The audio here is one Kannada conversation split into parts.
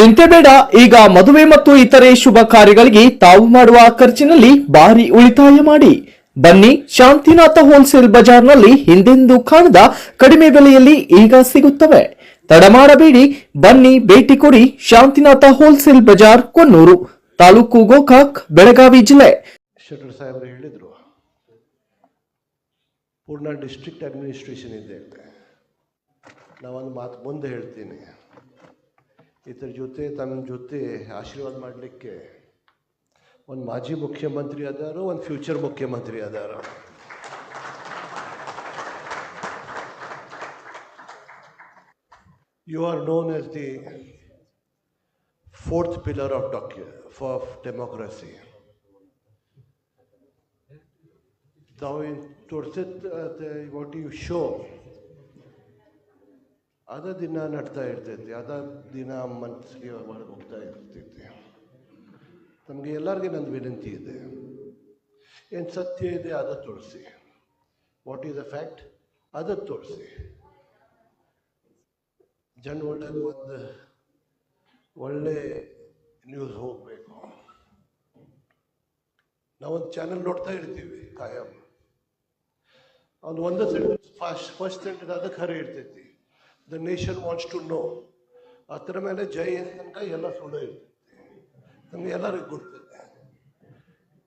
ಚಿಂತೆ ಬೇಡ, ಈಗ ಮದುವೆ ಮತ್ತು ಇತರೆ ಶುಭ ಕಾರ್ಯಗಳಿಗೆ ತಾವು ಮಾಡುವ ಖರ್ಚಿನಲ್ಲಿ ಭಾರಿ ಉಳಿತಾಯ ಮಾಡಿ. ಬನ್ನಿ, ಶಾಂತಿನಾಥ ಹೋಲ್ಸೇಲ್ ಬಜಾರ್ನಲ್ಲಿ ಹಿಂದೆಂದೂ ಕಾಣದ ಕಡಿಮೆ ಬೆಲೆಯಲ್ಲಿ ಈಗ ಸಿಗುತ್ತವೆ. ತಡಮಾಡಬೇಡಿ ಬನ್ನಿ, ಭೇಟಿ ಕೊಡಿ ಶಾಂತಿನಾಥ ಹೋಲ್ಸೇಲ್ ಬಜಾರ್, ಕೊನ್ನೂರು, ತಾಲೂಕು ಗೋಕಾಕ್, ಬೆಳಗಾವಿ ಜಿಲ್ಲೆ. ಪೂರ್ಣ ಡಿಸ್ಟ್ರಿಕ್ಟ್ ಅಡ್ಮಿನಿಸ್ಟ್ರೇಷನ್ ಇದೆ ನಾವೊಂದು ಮಾತು ಮುಂದೆ ಹೇಳ್ತೀನಿ. ಇದ್ರ ಜೊತೆ ತಮ್ಮ ಜೊತೆ ಆಶೀರ್ವಾದ ಮಾಡಲಿಕ್ಕೆ ಒಂದು ಮಾಜಿ ಮುಖ್ಯಮಂತ್ರಿ ಅದಾರು ಒಂದು ಫ್ಯೂಚರ್ ಮುಖ್ಯಮಂತ್ರಿ ಅದಾರ you are known as the fourth pillar of docu of democracy ತಾವು ತೋರಿಸಿದ ವಾಟ್ ಯು ಶೋ ಅದ ದಿನ ನಡ್ತಾ ಇರ್ತೈತಿ, ಅದ ದಿನ ಮನಸ್ಸಿಗೆ ಒಳಗೆ ಹೋಗ್ತಾ ಇರ್ತೈತಿ. ನಮಗೆ ಎಲ್ಲರಿಗೆ ನಂದು ವಿನಂತಿ ಇದೆ. ಏನು ಸತ್ಯ ಇದೆ ಅದ ತೋರಿಸಿ. ವಾಟ್ ಈಸ್ ಅ ಫ್ಯಾಕ್ಟ್ ಅದ ತೋರಿಸಿ. ಜನ ಒಳಗೆ ಒಂದು ಒಳ್ಳೆ ನ್ಯೂಸ್ ಹೋಗಬೇಕು. ನಾವೊಂದು ಚಾನಲ್ ನೋಡ್ತಾ ಇರ್ತೀವಿ, ಕಾಯಂ. ಅವ್ನು ಒಂದು ಸೆಂಟೆನ್ಸ್ ಫಸ್ಟ್ ಫಸ್ಟ್ ಸೆಂಟೆನ್ಸ್ ಅದಕ್ಕೆ ಖರೆ ಇರ್ತೈತಿ. the nation wants to know ಅದರ ಮೇಲೆ ಜೈ ತನಕ ಎಲ್ಲ ಸುಳ್ಳು ಇರ್ತೈತಿ ನಮ್ಗೆ ಎಲ್ಲರಿಗೂ ಗೊತ್ತಿದೆ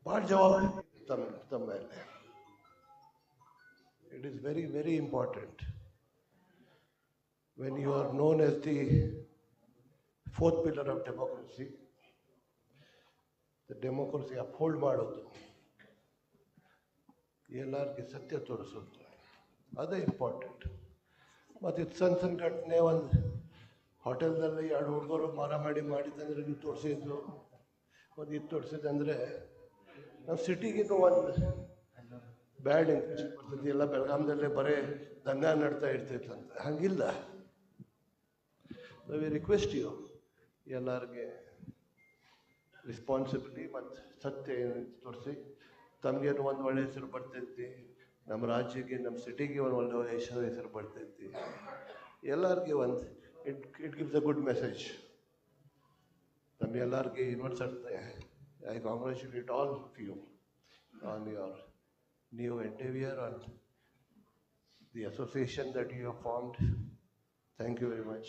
ಭಾಳ ಜವಾಬ್ದಾರಿ ತಮ್ಮ ತಮ್ಮ ಮೇಲೆ it is very very important when you are known as the fourth pillar of democracy democracy uphold ಮಾಡೋದು ಎಲ್ಲರಿಗೆ ಸತ್ಯ ತೋರಿಸೋದು ಅದೇ ಇಂಪಾರ್ಟೆಂಟ್ ಮತ್ತು ಇದು ಸಣ್ಣ ಸಣ್ಣ ಘಟನೆ ಒಂದು ಹೋಟೆಲ್ದಲ್ಲಿ ಎರಡು ಹುಡುಗರು ಮಾರಾಮಾಡಿ ಮಾಡಿದ್ದಂದ್ರೆ ಇದು ತೋರಿಸಿದ್ರು. ಒಂದು ಇದು ತೋರಿಸಿದಂದ್ರೆ ನಮ್ಮ ಸಿಟಿಗಿನ್ನೂ ಒಂದು ಬ್ಯಾಡ್ ಇಂಪ್ರೆಷನ್ ಬರ್ತದೆ ಎಲ್ಲ ಬೆಳಗಾಮದಲ್ಲೇ ಬರೀ ದಂಗ ನಡ್ತಾ ಇರ್ತೈತಂತ. ಹಂಗಿಲ್ಲ. ವಿ ರಿಕ್ವೆಸ್ಟ್ ಯು ಎಲ್ಲರಿಗೆ ರೆಸ್ಪಾನ್ಸಿಬಿಲಿಟಿ ಮತ್ತು ಸತ್ಯ ತೋರಿಸಿ. ತಮಗೇನು ಒಂದು ಒಳ್ಳೆ ಹೆಸರು ಬರ್ತೈತಿ. ನಮ್ಮ ರಾಜ್ಯಕ್ಕೆ ನಮ್ಮ ಸಿಟಿಗೆ ಒಂದು ಒಳ್ಳೆ ಹೆಸರು ಹೆಸರು ಬರ್ತೈತಿ ಎಲ್ಲರಿಗೆ ಒಂದು it it gives a good message ತಮಗೆಲ್ಲರಿಗೆ ಇನ್ನೊಂದು ಸರ್ತೆ I congratulate all of you on your new endeavor and the association that you have formed. Thank you very much.